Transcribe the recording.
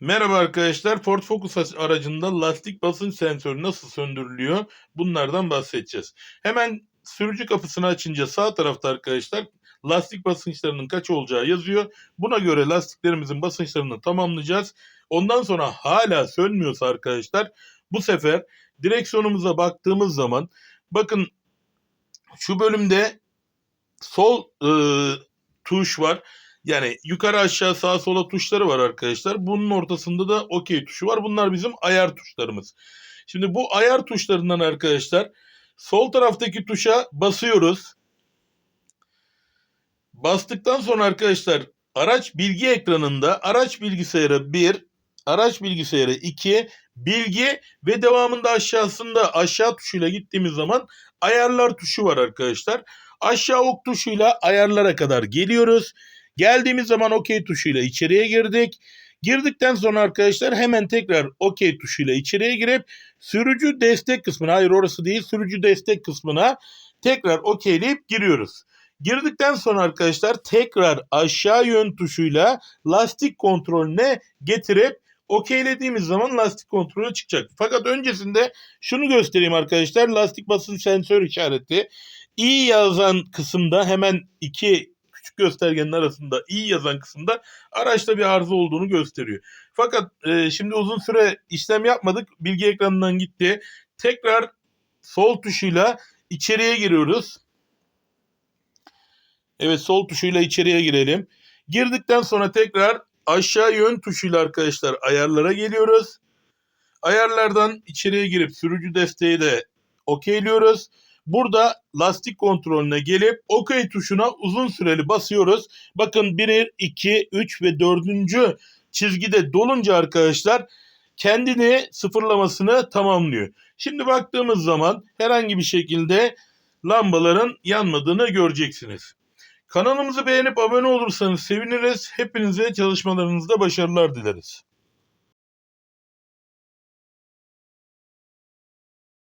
Merhaba arkadaşlar. Ford Focus aracında lastik basınç sensörü nasıl söndürülüyor? Bunlardan bahsedeceğiz. Hemen sürücü kapısını açınca sağ tarafta arkadaşlar lastik basınçlarının kaç olacağı yazıyor. Buna göre lastiklerimizin basınçlarını tamamlayacağız. Ondan sonra hala sönmüyorsa arkadaşlar bu sefer direksiyonumuza baktığımız zaman bakın şu bölümde sol e, tuş var. Yani yukarı aşağı sağa sola tuşları var arkadaşlar. Bunun ortasında da OK tuşu var. Bunlar bizim ayar tuşlarımız. Şimdi bu ayar tuşlarından arkadaşlar sol taraftaki tuşa basıyoruz. Bastıktan sonra arkadaşlar araç bilgi ekranında araç bilgisayarı 1, araç bilgisayarı 2, bilgi ve devamında aşağısında aşağı tuşuyla gittiğimiz zaman ayarlar tuşu var arkadaşlar. Aşağı ok tuşuyla ayarlara kadar geliyoruz. Geldiğimiz zaman OK tuşuyla içeriye girdik. Girdikten sonra arkadaşlar hemen tekrar OK tuşuyla içeriye girip sürücü destek kısmına, hayır orası değil, sürücü destek kısmına tekrar OK'leyip giriyoruz. Girdikten sonra arkadaşlar tekrar aşağı yön tuşuyla lastik kontrolüne getirip okeylediğimiz zaman lastik kontrolü çıkacak. Fakat öncesinde şunu göstereyim arkadaşlar. Lastik basınç sensör işareti. İyi yazan kısımda hemen iki göstergenin arasında iyi yazan kısımda araçta bir arıza olduğunu gösteriyor. Fakat e, şimdi uzun süre işlem yapmadık. Bilgi ekranından gitti. Tekrar sol tuşuyla içeriye giriyoruz. Evet sol tuşuyla içeriye girelim. Girdikten sonra tekrar aşağı yön tuşuyla arkadaşlar ayarlara geliyoruz. Ayarlardan içeriye girip sürücü desteği de okeyliyoruz. Burada lastik kontrolüne gelip OK tuşuna uzun süreli basıyoruz. Bakın 1, 2, 3 ve 4. çizgide dolunca arkadaşlar kendini sıfırlamasını tamamlıyor. Şimdi baktığımız zaman herhangi bir şekilde lambaların yanmadığını göreceksiniz. Kanalımızı beğenip abone olursanız seviniriz. Hepinize çalışmalarınızda başarılar dileriz.